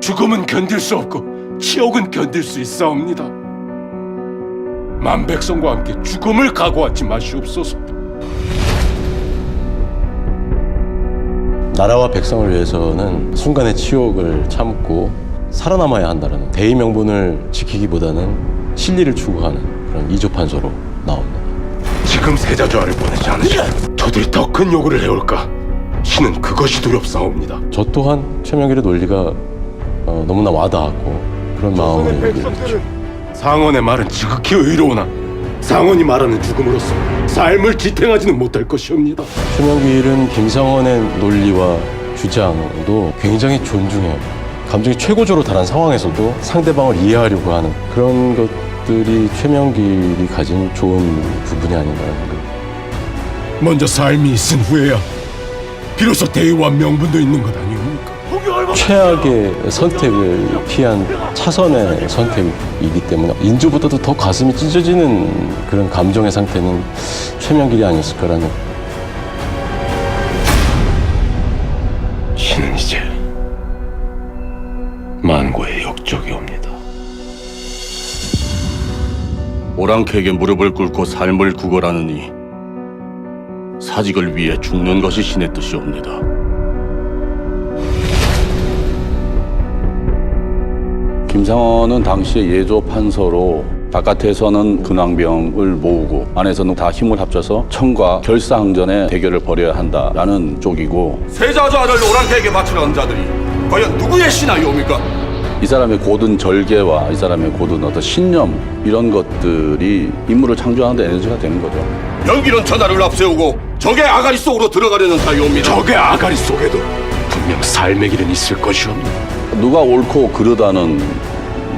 죽음은 견딜 수 없고 치욕은 견딜 수 있사옵니다. 만 백성과 함께 죽음을 각오하지 마시옵소서. 나라와 백성을 위해서는 순간의 치욕을 참고 살아남아야 한다는 대의 명분을 지키기보다는 진리를 추구하는 그런 이조판서로 나옵니다. 지금 세자조화를 보내지 않으시면 저들이 더 큰 요구를 해올까? 신은 그것이 두렵사옵니다. 저 또한 최명길의 논리가 어, 너무나 와닿았고 그런 마음을 이루게 됐죠. 상원의 말은 지극히 의로우나 상원이 말하는 죽음으로서 삶을 지탱하지는 못할 것이옵니다. 최명길은 김상원의 논리와 주장도 굉장히 존중해요. 감정이 최고조로 달한 상황에서도 상대방을 이해하려고 하는 그런 것들이 최명길이 가진 좋은 부분이 생각이 먼저 삶이 있은 후에야 비로소 대의와 명분도 있는 것 아니옵니까? 최악의 선택을 피한 차선의 선택이기 때문에 인조보다도 더 가슴이 찢어지는 그런 감정의 상태는 최명길이 아니었을까라는 신은 이제 만고의 역적이 옵니다. 오랑캐에게 무릎을 꿇고 삶을 구걸하느니 사직을 위해 죽는 것이 신의 뜻이옵니다. 김상원은 당시에 예조 판서로 바깥에서는 근황병을 모으고 안에서는 다 힘을 합쳐서 청과 결사항전의 대결을 벌여야 한다라는 쪽이고 세자좌를 오랑캐에게 바치려는 자들이 과연 누구의 신하이옵니까? 이 사람의 고든 절개와 이 사람의 고든 어떤 신념 이런 것들이 인물을 창조하는 데 에너지가 되는 거죠. 연기는 전하를 앞세우고 적의 아가리 속으로 들어가려는 사이옵니다. 적의 아가리 속에도 분명 삶의 길은 있을 것이옵니다. 누가 옳고 그르다는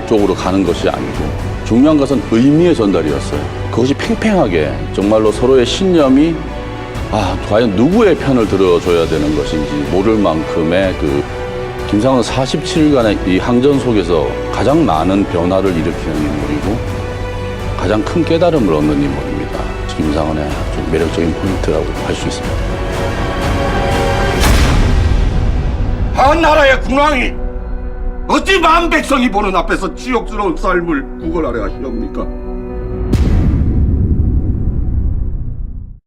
쪽으로 가는 것이 아니고 중요한 것은 의미의 전달이었어요. 그것이 팽팽하게 정말로 서로의 신념이 아 과연 누구의 편을 들어줘야 되는 것인지 모를 만큼의 그 김상은 47일간의 이 항전 속에서 가장 많은 변화를 일으키는 인물이고 가장 큰 깨달음을 얻는 인물입니다. 김상은의 좀 매력적인 포인트라고 할 수 있습니다. 한 나라의 군왕이 어찌 만 백성이 보는 앞에서 지옥스러운 삶을 구걸하려 하시옵니까?